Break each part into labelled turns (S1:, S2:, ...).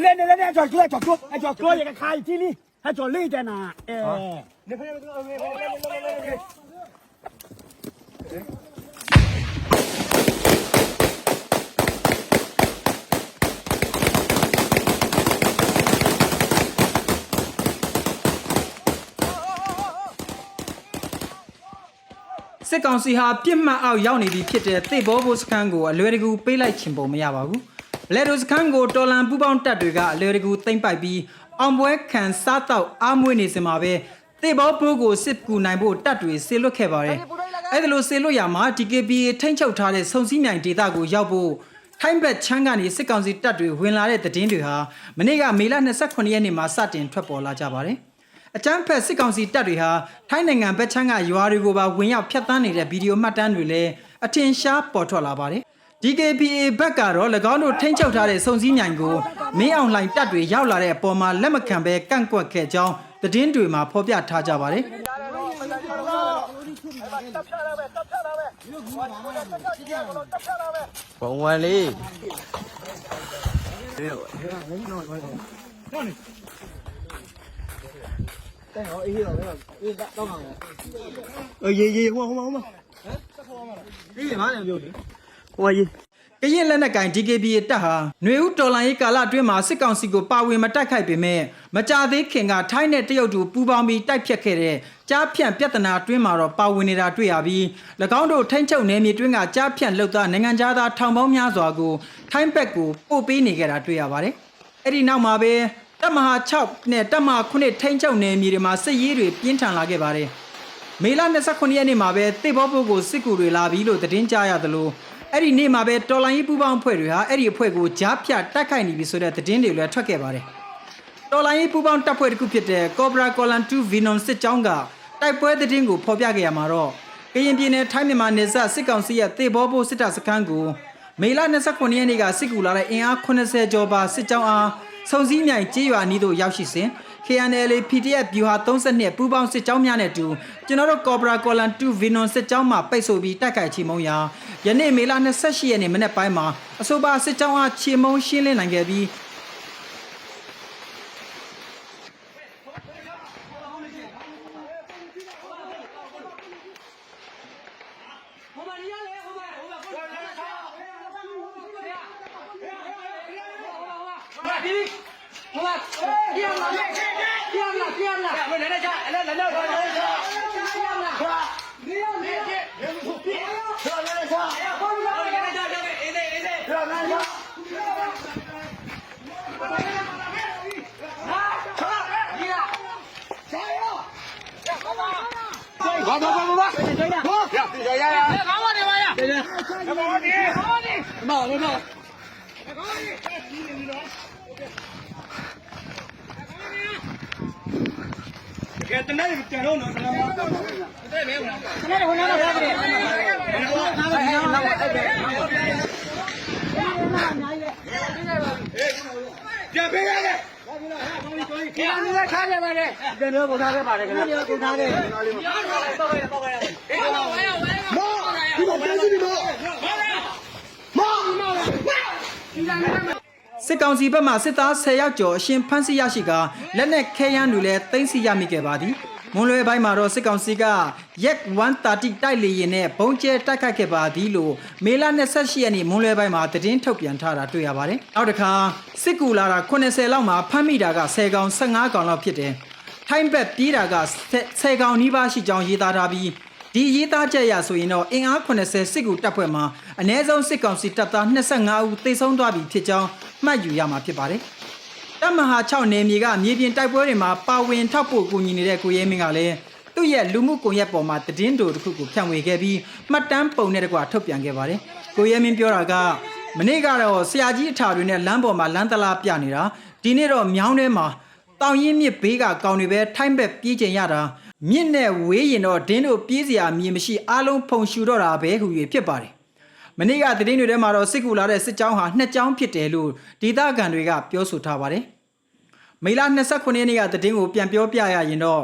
S1: เล่นเล่นเล่นจอดกล้วยจอดกล้วยไอ้จอดกล้วยอย่างกับใครที่นี่ให้จอดลี่แต่น่ะเออ
S2: စစ်ကောင်စီဟာပြစ်မှတ်အောက်ရောက်နေပြီဖြစ်တဲ့သေဘောဘိုစခန်းကိုအလွယ်တကူပေးလိုက်ချင်ပုံမရပါဘူး။ဘလက်ဒိုစခန်းကိုတော်လန်ပူပေါင်းတပ်တွေကအလွယ်တကူသိမ့်ပိုက်ပြီးအောင်ပွဲခံစားတော့အားမွေးနေစမှာပဲသေဘောဘိုးကိုစစ်ကူနိုင်ဖို့တပ်တွေဆေလွတ်ခဲ့ပါတယ်။အဲ့ဒါလို့ဆေလွတ်ရမှာ DKBA ထိန်းချုပ်ထားတဲ့စုံစည်းမြိုင်ဒေသကိုရောက်ဖို့ထိုင်းဘက်ချမ်းကနေစစ်ကောင်စီတပ်တွေဝင်လာတဲ့တည်င်းတွေဟာမနေ့ကမေလ29ရက်နေ့မှာစတင်ထွက်ပေါ်လာကြပါတယ်။ အကြမ်းဖက်စစ်ကောင်စီတပ်တွေဟာထိုင်းနိုင်ငံဘက်ချမ်းကရွာတွေကိုပါဝင်ရောက်ဖျက်ဆီးနေတဲ့ဗီဒီယိုမှတ်တမ်းတွေလည်းအထင်ရှားပေါ်ထွက်လာပါတယ်။ DKPA ဘက်ကတော့၎င်းတို့ထိန်းချုပ်ထားတဲ့စုံစည်းမြိုင်ကိုမင်းအောင်လှိုင်တပ်တွေရောက်လာတဲ့အပေါ်မှာလက်မခံဘဲကန့်ကွက်ခဲ့ကြောင်းသတင်းတွေမှာဖော်ပြထားကြပါတယ်။
S3: ဘုံဝင်လေး
S1: တဲ့ဟောအေးရောလေအေးတော့မှာအေးရေရေဟိုဟိုမှာဟိုမှာဟမ်စ
S2: က်
S1: ဖောမှာအေးမားတယ်ပြောလေဟို
S2: ရေကရင်လက်နက်ကင် DKB တပ်ဟာຫນွေဦးတော်လိုင်းရေးကာလအတွင်းမှာစစ်ကောင်စီကိုပါဝင်မတိုက်ခိုက်ပေမဲ့မကြသေးခင်ကထိုင်းနဲ့တရုတ်တို့ပူးပေါင်းပြီးတိုက်ဖြတ်ခဲ့တဲ့ကြားဖြန့်ပြဿနာအတွင်းမှာတော့ပါဝင်နေတာတွေ့ရပြီး၎င်းတို့ထိန်းချုပ်နယ်မြေတွင်းကကြားဖြန့်လှုပ်သားနိုင်ငံသားထောင်ပေါင်းများစွာကိုထိုင်းဘက်ကိုပို့ပေးနေကြတာတွေ့ရပါတယ်။အဲ့ဒီနောက်မှာပဲ တပ်မဟာ6နဲ့တပ်မဟာ9ထိန်းချုပ်နယ်မြေတွေမှာစစ်ရေးတွေပြင်းထန်လာခဲ့ပါတယ်။မေလ29ရက်နေ့မှာပဲတိတ်ဘောပုတ်ကိုစစ်ကူတွေလာပြီလို့သတင်းကြားရသလိုအဲ့ဒီနေ့မှာပဲတော်လိုင်းရေးပူပေါင်းအဖွဲ့တွေဟာအဲ့ဒီအဖွဲ့ကိုကြားဖြတ်တိုက်ခိုက်နေပြီဆိုတဲ့သတင်းတွေလည်းထွက်ခဲ့ပါတယ်။တော်လိုင်းရေးပူပေါင်းတပ်ဖွဲ့တစ်ခုဖြစ်တဲ့ Cobra Column 2 Venom စစ်ကြောင်းကတိုက်ပွဲသတင်းကိုဖော်ပြခဲ့ရမှာတော့ကရင်ပြည်နယ်ထိုင်းမြန်မာနယ်စပ်စစ်ကောင်စီရဲ့တေဘောဘိုစစ်တပ်စခန်းကိုမေလ29ရက်နေ့ကစစ်ကူလာတဲ့အင်အား80ကျော်ပါစစ်ကြောင်းအား စုံစည်းမြိုင်ကြေးရွာနီးသို့ရောက်ရှိစဉ် KNL PDF ဗျူဟာ32ပူးပေါင်းစစ်ကြောင်းများနဲ့အတူကျွန်တော်တို့ Cobra Column 2 Venom စစ်ကြောင်းမှပိတ်ဆို့ပြီးတိုက်ခိုက်ချေမှုန်းရာယနေ့မေလ28ရက်နေ့မနေ့ပိုင်းမှာအဆိုပါစစ်ကြောင်းအားချေမှုန်း ရှင်းလင်းနိုင် ခဏလေးထားရပါ
S1: တယ်ကျွန်တော်ပုံထားခဲ့ပါတယ်ခင်ဗျာကျွန်တော်ပုံထားခဲ့ပါတယ်တော့ခဲ့တော့ခဲ့မောဒီမောပြန်စီဒီမောမောမော
S2: စစ်ကောင်စီဘက်မှစစ်သား10ယောက်ကျော်အရှင်ဖမ်းဆီးရရှိကလက်နက်ခဲယမ်းတွေလည်းတင်စီရမိခဲ့ပါသည် မွန်လွယ်ပိုင်းမှာတော့စစ်ကောင်စီကရက်130တိုက်လေရင်နဲ့ဘုံကျဲတိုက်ခိုက်ခဲ့ပါသည်လို့မေလ28ရက်နေ့မွန်လွယ်ပိုင်းမှာသတင်းထုတ်ပြန်ထားတာတွေ့ရပါတယ်နောက်တစ်ခါစစ်ကူလာတာ80လောက်မှာဖမ်းမိတာက10ကောင်15ကောင်လောက်ဖြစ်တယ်ထိုင်းဘက်ပြေးတာက10ကောင်နီးပါးရှိကြောင်းရေးသားထားပြီးဒီရေးသားချက်အရဆိုရင်တော့အင်အား80စစ်ကူတပ်ဖွဲ့မှာအ ਨੇ ဆုံးစစ်ကောင်စီတပ်သား25ဦးသေဆုံးသွားပြီဖြစ်ကြောင်းမှတ်ယူရမှာဖြစ်ပါတယ်။ တပ်မဟာ6နယ်မြေကမြေပြင်တိုက်ပွဲတွေမှာပါဝင်ထောက်ပို့ကူညီနေတဲ့ကိုရဲမင်းကလည်းသူ့ရဲ့လူမှုကွန်ရက်ပေါ်မှာသတင်းတိုတစ်ခုကိုဖြန့်ဝေခဲ့ပြီးမှတ်တမ်းပုံနဲ့တကွထုတ်ပြန်ခဲ့ပါတယ်။ကိုရဲမင်းပြောတာကမနေ့ကတော့ဆရာကြီးအထာတွေနဲ့လမ်းပေါ်မှာလမ်းတလားပြနေတာဒီနေ့တော့မြောင်းထဲမှာတောင်ရင်မြစ်ဘေးကကောင်တွေပဲထိုင်းဘက်ပြေးကျင်ရတာမြစ်နဲ့ဝေးရင်တော့ဒင်းတို့ပြေးစရာမြေမရှိအားလုံးဖုံရှူတော့တာပဲဟူ၍ဖြစ်ပါတယ်မနေ့ကသတင်းတွေထဲမှာတော့စစ်ကူလာတဲ့စစ်ကြောင်းဟာနှစ်ကြောင်းဖြစ်တယ်လို့ဒေသခံတွေကပြောဆိုထားပါတယ် မေလ29ရက်နေ့ကသတင်းကိုပြန်ပြောပြရရင်တော့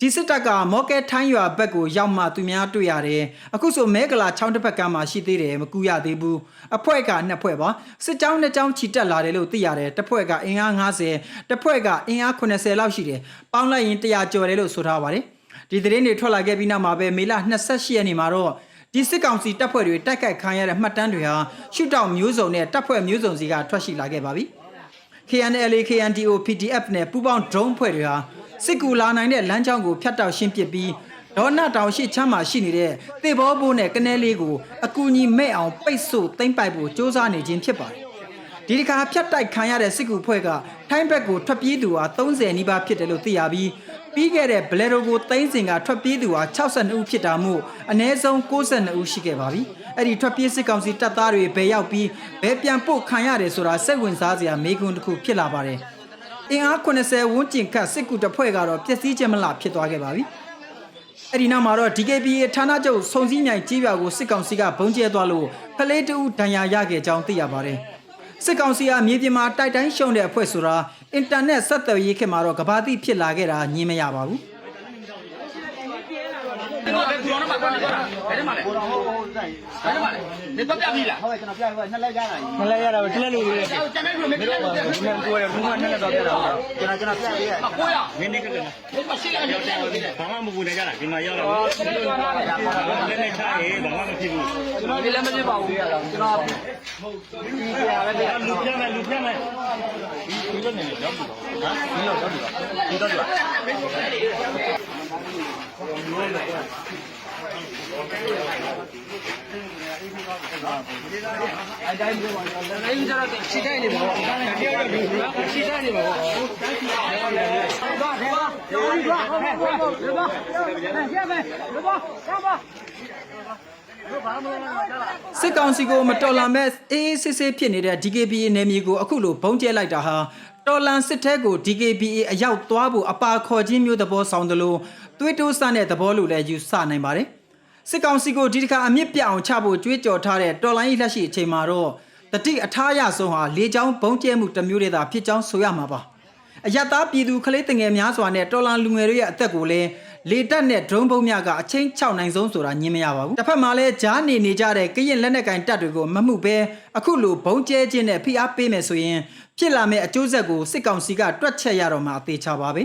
S2: ဒီစစ်တပ်ကမော့ကဲထိုင်းရွာဘက်ကိုရောက်မှသူများတွေ့ရတယ်အခုဆိုမဲကလာချောင်းတစ်ဖက်ကမှရှိသေးတယ်မကူရသေးဘူးအဖွဲကနှစ်ဖွဲပါစစ်ကြောင်းနှစ်ကြောင်းချီတက်လာတယ်လို့သိရတယ်တစ်ဖွဲကအင်အား90တစ်ဖွဲကအင်အား80လောက်ရှိတယ်ပေါင်းလိုက်ရင်100ကျော်တယ်လို့ဆိုထားပါတယ်ဒီသတင်းတွေထွက်လာခဲ့ပြီးနောက်မှာပဲမေလ28ရက်နေ့မှာတော့ဒီစစ်ကောင်စီတပ်ဖွဲ့တွေတိုက်ခိုက်ခံရတဲ့မှတ်တမ်းတွေဟာရှုထောင့်မျိုးစုံနဲ့တပ်ဖွဲ့မျိုးစုံစီကထွက်ရှိလာခဲ့ပါပြီ။ KNLA KNDO PDF နဲ့ပူးပေါင်း drone ဖွဲ့တွေဟာစစ်ကူလာနိုင်တဲ့လမ်းကြောင်းကိုဖြတ်တောက်ရှင်းပစ်ပြီးဒေါနတောင်ရှိချမ်းမှာရှိနေတဲ့တေဘောဘိုးနဲ့ကနဲလေးကိုအကူအညီမဲ့အောင်ပိတ်ဆို့သိမ့်ပိုက်ဖို့စ조사နေခြင်းဖြစ်ပါတယ်။ဒီတစ်ခါဖြတ်တိုက်ခံရတဲ့စစ်ကူဖွဲ့ကထိုင်းဘက်ကိုထွက်ပြေးသူဟာ30နီးပါးဖြစ်တယ်လို့သိရပြီးပြီးခဲ့တဲ့ဘလဲရိုကိုသိန်းစင်ကထွက်ပြေးသူဟာ62ဦးဖြစ်တာမို့အနည်းဆုံး62ဦးရှိခဲ့ပါပြီ။ အဲ့ဒီထွက်ပြေးစစ်ကောင်စီတပ်သားတွေဘယ်ရောက်ပြီးဘယ်ပြန်ပို့ခံရတယ်ဆိုတာစိတ်ဝင်စားစရာမေးခွန်းတစ်ခုဖြစ်လာပါတယ်အင်အား80ဝန်းကျင်ခန့်စစ်ကူတပ်ဖွဲ့ကတော့ပျက်စီးခြင်းမလားဖြစ်သွားခဲ့ပါပြီအဲ့ဒီနောက်မှာတော့ DKBA ဌာနချုပ်စုံစည်းမြိုင်ကြီးရွာကိုစစ်ကောင်စီကဘုံကျဲသွားလို့ဖလေးတူဒဏ်ရာရခဲ့ကြောင်းသိရပါတယ်စစ်ကောင်စီကမြေပြင်မှာတိုက်တိုင်းရှုံတဲ့အဖွဲ့ဆိုတာအင်တာနက်ဆက်သွယ်ရေးခေတ်မှာတော့ကဘာတိဖြစ်လာခဲ့တာညင်းမရပါဘူး
S3: တော့ဘယ်သူတော်မှတော့နေတော့ဘယ်ထဲမှာလဲ
S1: ဟိုတော့ဟိုဟိုတိုင်း
S3: ဘယ်ထဲမှာလဲနေတော့ပြပြီလား
S1: ဟုတ်ကဲ့ကျွန်တော်ပြပြီနှစ်လက်ရတာကြီး
S4: နှစ်လက်ရတာပဲတစ်လက်လို့ရတယ်
S3: ကျွန်တော်ကျွန်တော်ကျွန်တော်
S4: ကိုယ်ကဘူးမနှစ်လက်တော့ပြတာ
S1: ကျွန်တော်ကျွန်တော်ပြရရဲ့
S3: ကိုရ
S4: မင်းနေကလည်း
S3: မရှိရတော့တယ်
S4: ဘာမှမပူနေကြတာဒီမှာရောက်တော့လက်နဲ့ချရဲဘာမှမဖြစ်ဘူး
S3: ကျွန်တော်ဒီလက်မဖြစ်ပါဘူးကျွန်တော်ဟုတ်
S1: ဒီပြရပဲ
S4: လူပြမယ်လူပြမယ်ဒီလိုနေနေတော့ဘူးဟာဒီလိုတော့ဒီတော့ဒီတော့
S1: အတိုင်းပြောပါတော့
S3: လည်းကြတော့ခြိတိုင်းနေပါတော့တကယ်တော့ဒီကခြိတိုင်းနေပါ
S1: တော့ဘာခဲပါဒီကဟုတ်ပါဘူးဒီကရပါဒီကရပါ
S2: စစ်ကောင်စီကိုမတော်လာမဲ့အေးအေးဆေးဆေးဖြစ်နေတဲ့ DKB နယ်မြေကိုအခုလိုဘုံကျဲလိုက်တာဟာ တော်လန်စစ်ထဲကို DKBA အရောက်သွားဖို့အပါခေါ်ခြင်းမျိုးသဘောဆောင်သလိုသွေးတိုးဆတဲ့သဘောလိုလည်းယူဆနိုင်ပါတယ်။စစ်ကောင်စီကိုဒီတစ်ခါအမြင့်ပြအောင်ချဖို့ကြွေးကြော်ထားတဲ့တော်လန်၏လက်ရှိအချိန်မှာတော့တတိအထားရဆုံးဟာလေချောင်းဘုံကျဲမှုတစ်မျိုးတည်းသာဖြစ်ကြောင်းဆိုရမှာပါ။အယက်သားပြည်သူကလေးတငယ်များစွာနဲ့တော်လန်လူငယ်တွေရဲ့အသက်ကိုလည်း လေတပ်နဲ့ drone ဘုံများကအချင်း6နိုင်ဆုံးဆိုတာညင်မရပါဘူးတစ်ဖက်မှာလည်းဂျားနေနေကြတဲ့ကရင်လက်နက်ကင်တပ်တွေကိုမမှုပဲအခုလိုဘုံကျဲခြင်းနဲ့ဖိအားပေးမယ်ဆိုရင်ဖြစ်လာမယ့်အကျိုးဆက်ကိုစစ်ကောင်စီကတွက်ချက်ရတော့မှာအသေးချပါပဲ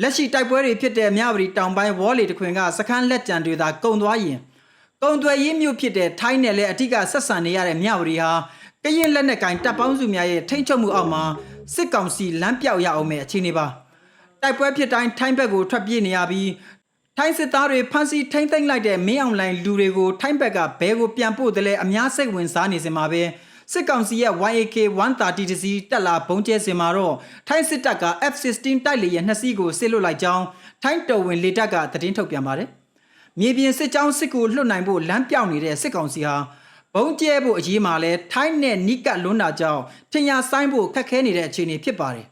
S2: လက်ရှိတိုက်ပွဲတွေဖြစ်တဲ့မြဝတီတောင်ပိုင်းဝေါ်လီတခွင်ကစခန်းလက်ကျန်တွေသာကုံသွားရင်ကုံသွယ်ရေးမြို့ဖြစ်တဲ့ထိုင်းနယ်လည်းအထူးဆက်ဆံနေရတဲ့မြဝတီဟာကရင်လက်နက်ကင်တပ်ပေါင်းစုများရဲ့ထိန်းချုပ်မှုအောက်မှာစစ်ကောင်စီလမ်းပြောက်ရအောင်မဲ့အခြေအနေပါ တိုက်ပွဲဖြစ်တိုင်းထိုင်းဘက်ကိုထွက်ပြေးနေရပြီးထိုင်းစစ်သားတွေဖမ်းဆီးထိမ့်သိမ့်လိုက်တဲ့မင်းအောင်လှိုင်လူတွေကိုထိုင်းဘက်ကဘဲကိုပြန်ပို့တယ်လဲအများစိတ်ဝင်စားနေစင်မှာပဲစစ်ကောင်စီရဲ့ YAK 130တစီတက်လာဘုံကျဲစင်မှာတော့ထိုင်းစစ်တပ်က F16 တိုက်လေယာဉ်နှစ်စီးကိုစစ်လွတ်လိုက်ကြောင်းထိုင်းတော်ဝင်လေတပ်ကသတင်းထုတ်ပြန်ပါတယ်။မြေပြင်စစ်ကြောင်းစစ်ကိုလွတ်နိုင်ဖို့လမ်းပြောင်းနေတဲ့စစ်ကောင်စီဟာဘုံကျဲဖို့အရေးမှာလဲထိုင်းနဲ့နီးကပ်လွန်းတာကြောင့်ထင်ရဆိုင်ဖို့ခက်ခဲနေတဲ့အခြေအနေဖြစ်ပါတယ်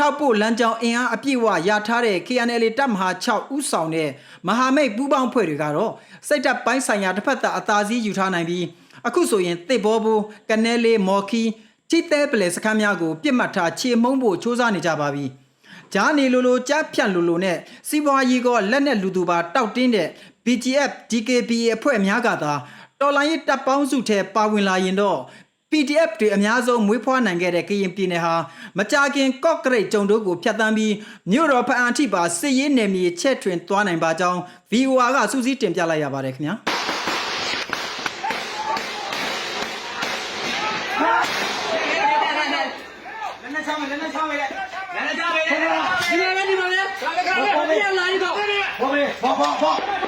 S2: ထောက်ပို့လမ်းကြောင်းအင်အားအပြည့်အဝရထားတဲ့ KNL တပ်မဟာ6ဦးဆောင်တဲ့မဟာမိတ်ပူးပေါင်းဖွဲ့တွေကတော့စိတ်တပ်ပိုင်းဆိုင်ရာတစ်ဖက်သားအသာစီးယူထားနိုင်ပြီးအခုဆိုရင်တစ်ဘောဘူးကနဲလေးမော်ခီချစ်တဲ့ပလေစခန်းများကိုပြစ်မှတ်ထားခြေမုံဖို့စ조사နေကြပါပြီ။ဂျာနေလိုလိုကြားဖြန့်လိုလိုနဲ့စီးပွားရေးကလက်နဲ့လူသူပါတောက်တင်းတဲ့ BGF DKB အဖွဲ့များကသာတော်လိုင်းရေးတပ်ပေါင်းစုထဲပါဝင်လာရင်တော့ PDF တွေအများဆုံးမွေးဖွားနိုင်ခဲ့တဲ့ကရင်ပြည်နယ်ဟာမကြာခင်ကော့ကရိတ်ကြုံတို့ကိုဖျက်ဆီးပြီးမြို့တော်ဖအံထိပါစစ်ရေးနယ်မြေချဲ့ထွင်သွားနိုင်ပါကြောင်း VOR ကစူးစီးတင်ပြလိုက်ရပါတယ်ခင်ဗျာ
S1: 好，好，好。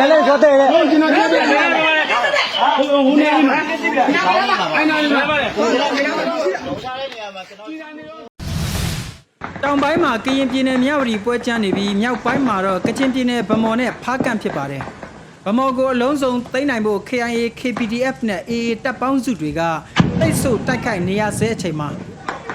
S1: လဲလဲခေါ်တယ်
S3: လေကျွန်တော်
S1: ပြပြ
S3: ဟိုဟိုနေ
S1: နေမှာအဲ့နာနေမှာ
S2: တောင်ပိုင်းမှာကရင်ပြည်နယ်မြဝတီပွဲချမ်းနေပြီးမြောက်ပိုင်းမှာတော့ကချင်ပြည်နယ်ဗမော်နဲ့ဖားကန့်ဖြစ်ပါတယ်ဗမော်ကိုအလုံးစုံသိမ်းနိုင်ဖို့ KIA KPDF နဲ့ AA တပ်ပေါင်းစုတွေကတိုက်စုတိုက်ခိုက်နေရဆဲအချိန်မှာ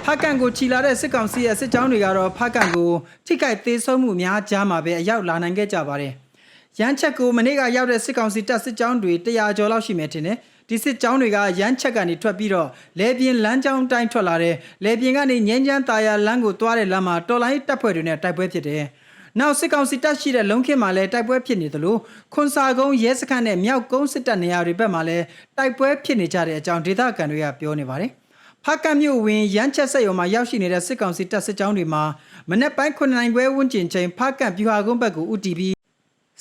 S2: ဖားကန့်ကိုချီလာတဲ့စစ်ကောင်စီရဲ့စစ်ကြောင်းတွေကတော့ဖားကန့်ကိုထိခိုက်သေးဆုံးမှုများကြားမှာပဲအရောက်လာနိုင်ခဲ့ကြပါတယ်။ရန်ချက်ကိုမနေ့ကရောက်တဲ့စစ်ကောင်စီတပ်စစ်ကြောင်းတွေ100ကျော်လောက်ရှိမယ်ထင်တယ်။ဒီစစ်ကြောင်းတွေကရန်ချက်ကနေထွက်ပြီးတော့လေပြင်းလမ်းကြောင်းတိုင်းထွက်လာတဲ့လေပြင်းကနေငင်းချမ်းတာယာလမ်းကိုသွားတဲ့လမ်းမှာတော်လိုင်းတပ်ဖွဲ့တွေနဲ့တိုက်ပွဲဖြစ်တယ်။နောက်စစ်ကောင်စီတပ်ရှိတဲ့လုံခင်းမှာလည်းတိုက်ပွဲဖြစ်နေသလိုခွန်စာကုန်းရဲစခန်းနဲ့မြောက်ကုန်းစစ်တပ်နေရာတွေဘက်မှာလည်းတိုက်ပွဲဖြစ်နေကြတဲ့အကြောင်းဒေသခံတွေကပြောနေပါတယ်။ ဖားကတ်မြို့ဝင်ရန်ချက်ဆက်ရုံမှာရောက်ရှိနေတဲ့စစ်ကောင်စီတပ်စစ်ကြောင်းတွေမှာမနေ့ပိုင်း9နိုင်ခွဲဝန်းကျင်ချိန်ဖားကတ်ပြူဟာကုန်းဘက်ကိုဥတီပြီး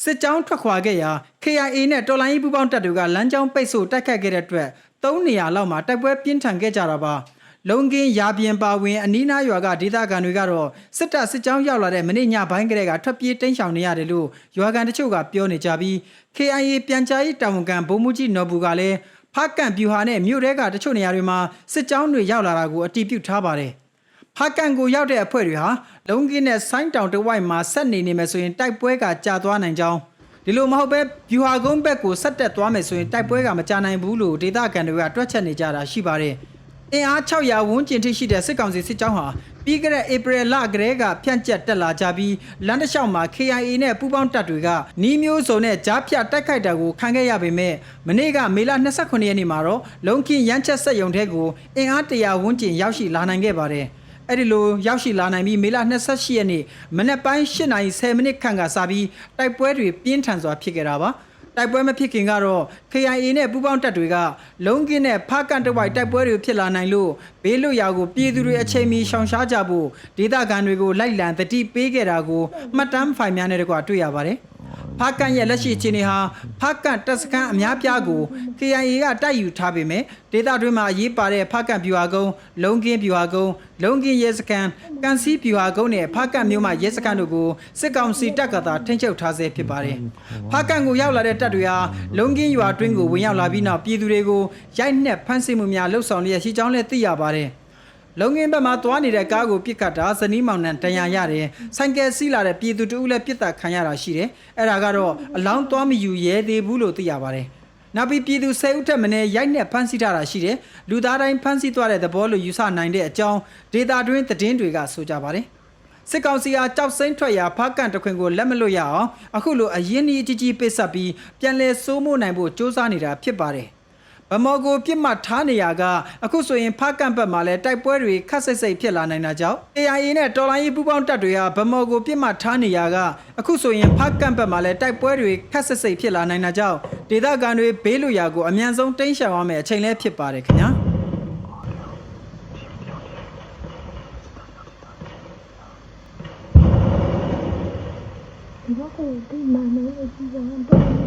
S2: စစ်ကြောင်းထွက်ခွာခဲ့ရာ KIA နဲ့တော်လိုင်းရေးပူးပေါင်းတပ်တွေကလမ်းကြောင်းပိတ်ဆို့တိုက်ခတ်ခဲ့တဲ့အတွက်၃နေရာလောက်မှာတိုက်ပွဲပြင်းထန်ခဲ့ကြတာပါလုံကင်းရာပြင်ပါဝင်အနီးနားရွာကဒေသခံတွေကတော့စစ်တပ်စစ်ကြောင်းရောက်လာတဲ့မနေ့ညပိုင်းကလေးကထွက်ပြေးတိမ်းရှောင်နေရတယ်လို့ရွာကန်တချို့ကပြောနေကြပြီး KIA ပြန်ကြားရေးတာဝန်ခံဗိုလ်မှူးကြီးနော်ဘူကလည်း ဖားကန်ပြူဟာနဲ့မြို့တဲကတချို့နေရာတွေမှာစစ်ကြောင်းတွေရောက်လာတာကိုအတည်ပြုထားပါတယ်ဖားကန်ကိုရောက်တဲ့အဖွဲ့တွေဟာလုံကင်းနဲ့ဆိုင်းတောင်တဝိုက်မှာဆက်နေနေမယ်ဆိုရင်တိုက်ပွဲကကြာသွားနိုင်ကြောင်းဒီလိုမဟုတ်ပဲဗျူဟာကုန်းဘက်ကိုဆက်တက်သွားမယ်ဆိုရင်တိုက်ပွဲကမကြာနိုင်ဘူးလို့ဒေသခံတွေကတွက်ချက်နေကြတာရှိပါတယ်။ အင်အား600ဝန်းကျင်ထိရှိတဲ့စစ်ကောင်စီစစ်ကြောင်းဟာပြီးခဲ့တဲ့ဧပြီလကတည်းကဖြန့်ကျက်တက်လာကြပြီးလမ်းတစ်လျှောက်မှာ KIA နဲ့ပူးပေါင်းတပ်တွေကနီးမျိုးစုံနဲ့ကြားဖြတ်တိုက်ခိုက်တာကိုခံခဲ့ရပေမဲ့မနေ့ကမေလ29ရက်နေ့မှာတော့လုံခင်းရမ်းချက်ဆက်ယုံတဲ့ကိုအင်အား100ဝန်းကျင်ရောက်ရှိလာနိုင်ခဲ့ပါတယ်။အဲ့ဒီလိုရောက်ရှိလာနိုင်ပြီးမေလ28ရက်နေ့မနက်ပိုင်း8:10မိနစ်ခန့်ကစပြီးတိုက်ပွဲတွေပြင်းထန်စွာဖြစ်ခဲ့တာပါ တိုက်ပွဲမဖြစ်ခင်ကတော့ KIA နဲ့ပူးပေါင်းတပ်တွေကလုံကင်းနဲ့ဖားကန်တဝိုက်တိုက်ပွဲတွေဖြစ်လာနိုင်လို့ဘေးလွတ်ရာကိုပြည်သူတွေအချိန်မီရှောင်ရှားကြဖို့ဒေသခံတွေကိုလိုက်လံတတိပေးခဲ့တာကိုမှတ်တမ်းဖိုင်များနဲ့တကွတွေ့ရပါတယ် ဖားကန်ရဲ့လက်ရှိအခြေအနေဟာဖားကန်တပ်စခန်းအများပြားကို KIA ကတိုက်ယူထားပေမဲ့ဒေသတွင်းမှာအရေးပါတဲ့ဖားကန်ပြူဟာကုန်းလုံကင်းပြူဟာကုန်းလုံကင်းရဲစခန်းကန်စီပြူဟာကုန်းနဲ့ဖားကန်မြို့မှာရဲစခန်းတို့ကိုစစ်ကောင်စီတပ်ကသာထိန်းချုပ်ထားဆဲဖြစ်ပါတယ်။ဖားကန်ကိုရောက်လာတဲ့တပ်တွေဟာလုံကင်းရွာတွင်းကိုဝင်ရောက်လာပြီးနောက်ပြည်သူတွေကိုရိုက်နှက်ဖမ်းဆီးမှုများလှုပ်ဆောင်လျက်ရှိကြောင်းလည်းသိရပါတယ်။ လုံငင်းဘက်မှာသွားနေတဲ့ကားကိုပြစ်ခတ်တာဇနီးမောင်နှံတန်ရာရတယ်ဆိုင်ကယ်စီးလာတဲ့ပြည်သူတဦးလည်းပြစ်တက်ခံရတာရှိတယ်အဲ့ဒါကတော့အလောင်းသွားမယူရဲသေးဘူးလို့သိရပါတယ်နောက်ပြီးပြည်သူ၁၀ဦးထက်မနည်းရိုက်နှက်ဖမ်းဆီးထားတာရှိတယ်လူသားတိုင်းဖမ်းဆီးသွားတဲ့သဘောလို့ယူဆနိုင်တဲ့အကြောင်းဒေတာတွင်းသတင်းတွေကဆိုကြပါတယ်စစ်ကောင်စီအားကြောက်စိမ့်ထွက်ရာဖားကန်တခွင်ကိုလက်မလွတ်ရအောင်အခုလိုအရင်ကြီးကြီးကြီးပစ်ဆက်ပြီးပြန်လဲစိုးမိုးနိုင်ဖို့စ조사နေတာဖြစ်ပါတယ် ဗမော်ကိုပြစ်မှတ်ထားနေရကအခုဆိုရင်ဖားကန့်ဘက်မှာလည်းတိုက်ပွဲတွေခက်ဆိတ်ဆိတ်ဖြစ်လာနိုင်တာကြောင့် AIA နဲ့တော်လိုင်းရေးပူးပေါင်းတပ်တွေဟာဗမော်ကိုပြစ်မှတ်ထားနေရကအခုဆိုရင်ဖားကန့်ဘက်မှာလည်းတိုက်ပွဲတွေခက်ဆိတ်ဆိတ်ဖြစ်လာနိုင်တာကြောင့်ဒေသခံတွေဘေးလွတ်ရာကိုအမြန်ဆုံးတိမ်းရှောင်ရမယ့်အချိန်လည်းဖြစ်ပါတယ်ခင်ဗျာ
S5: ဒီဘက်ကိုဒီမှန်နေကြည့်